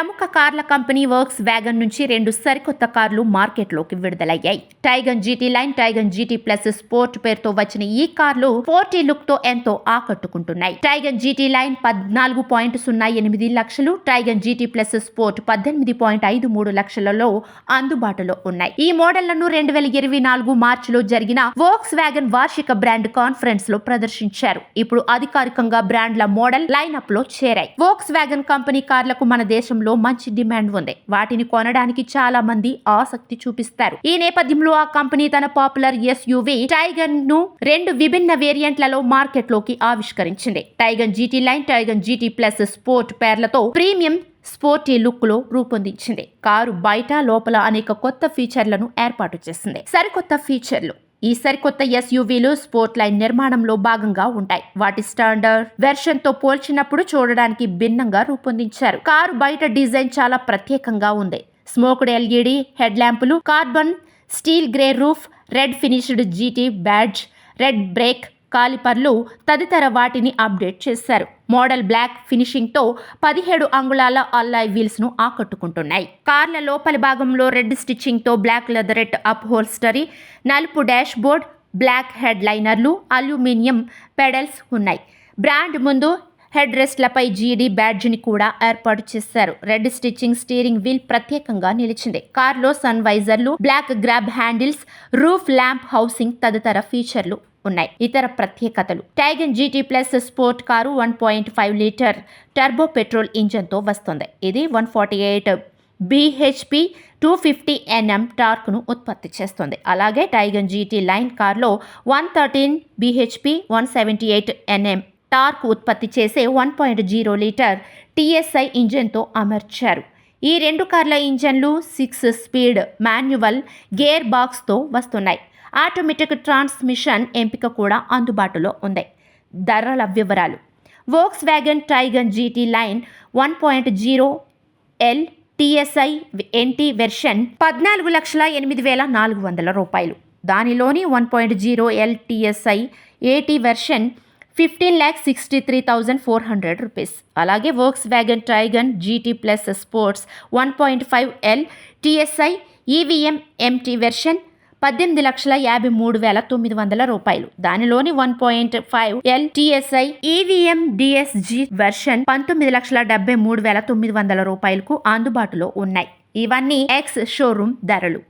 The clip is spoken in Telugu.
ప్రముఖ కార్ల కంపెనీ వర్క్స్ వ్యాగన్ నుంచి రెండు సరికొత్త కార్లు మార్కెట్లోకి విడుదలయ్యాయి. Taigun GT line Taigun GT plus sport పేరుతో వచ్చిన ఈ కార్లు ఫోర్టీ లుక్తో ఎంతో ఆకట్టుకుంటున్నాయి. టైగన్ జీటీ లైన్ పద్నాలుగు పాయింట్ సున్నా ఎనిమిది లక్షలు టైగన్ జీటీ ప్లస్ స్పోర్ట్ పద్దెనిమిది పాయింట్ ఐదు మూడు లక్షలలో అందుబాటులో ఉన్నాయి. ఈ మోడళ్ళను రెండు వేల ఇరవై నాలుగు మార్చిలో జరిగిన వోక్స్ వ్యాగన్ వార్షిక బ్రాండ్ కాన్ఫరెన్స్లో ప్రదర్శించారు. ఇప్పుడు అధికారికంగా బ్రాండ్ల మోడల్ లైన్అప్లో చేరాయి. వోక్స్ వ్యాగన్ కంపెనీ కార్లకు మన దేశంలో మంచి డిమాండ్ ఉంది. వాటిని కొనడానికి చాలా మంది ఆసక్తి చూపిస్తారు. ఈ నేపథ్యంలో ఆ కంపెనీ తన పాపులర్ ఎస్యూవి టైగన్ను రెండు విభిన్న వేరియంట్లలో మార్కెట్లోకి ఆవిష్కరించింది. Taigun GT line Taigun GT plus sport పేర్లతో ప్రీమియం స్పోర్టీ లుక్లో రూపొందించింది. కారు బయట లోపల అనేక కొత్త ఫీచర్లను ఏర్పాటు చేసింది. సరికొత్త ఫీచర్లు. ఈ సరికొత్త ఎస్యూవీలు స్పోర్ట్ లైన్ నిర్మాణంలో భాగంగా ఉంటాయి. వాటి స్టాండర్డ్ వెర్షన్తో పోల్చినప్పుడు చూడడానికి భిన్నంగా రూపొందించారు. కారు బయట డిజైన్ చాలా ప్రత్యేకంగా ఉంది. Smoked LED head ల్యాంపులు carbon steel grey roof red finished GT badge red brake కాలిపర్లు తదితర వాటిని అప్డేట్ చేశారు. మోడల్ బ్లాక్ ఫినిషింగ్తో పదిహేడు అంగుళాల అల్లాయ్ వీల్స్ను ఆకట్టుకుంటున్నాయి. కార్ల లోపలి భాగంలో రెడ్ స్టిచ్చింగ్తో బ్లాక్ లెదరెట్ అప్ హోల్స్టరీ నలుపు డాష్ బోర్డ్ బ్లాక్ హెడ్ లైనర్లు అల్యూమినియం పెడల్స్ ఉన్నాయి. బ్రాండ్ ముందు హెడ్ రెస్ట్లపై జీడీ బ్యాడ్జ్ని కూడా ఏర్పాటు చేశారు. రెడ్ స్టిచ్చింగ్ స్టీరింగ్ వీల్ ప్రత్యేకంగా నిలిచింది. కార్లో sun వైజర్లు black grab handles roof lamp housing తదితర ఫీచర్లు ఉన్నాయి. ఇతర ప్రత్యేకతలు. Taigun GT plus sport car one point five litre turbo petrol ఇంజన్తో వస్తుంది. ఇది one forty eight BHP two fifty NM టార్క్ను ఉత్పత్తి చేస్తుంది. అలాగే టైగన్ జీటీ లైన్ కార్లో one thirteen BHP one seventy eight NM torque ఉత్పత్తి చేసే one point zero litre TSI ఇంజన్తో అమర్చారు. ఈ రెండు కార్ల ఇంజన్లు సిక్స్ స్పీడ్ మాన్యువల్ గేర్ బాక్స్తో వస్తున్నాయి. ఆటోమేటిక్ ట్రాన్స్మిషన్ ఎంపిక కూడా అందుబాటులో ఉంది. ధరల వివరాలు. Volkswagen Taigun GT line one point zero L TSI MT version పద్నాలుగు లక్షల ఎనిమిది వేల నాలుగు వందల రూపాయలు. దానిలోని one point zero L TSI AT version fifteen lakh sixty three thousand four hundred rupees అలాగే Volkswagen Taigun GT plus sports one point five L TSI EVM MT version పద్దెనిమిది లక్షల యాభై మూడు వేల తొమ్మిది వందల రూపాయలు. దానిలోని one point five L TSI EVM DSG version పంతొమ్మిది లక్షల డెబ్బై మూడు వేల తొమ్మిది వందల రూపాయలకు అందుబాటులో ఉన్నాయి. ఇవన్నీ ఎక్స్ షోరూమ్ ధరలు.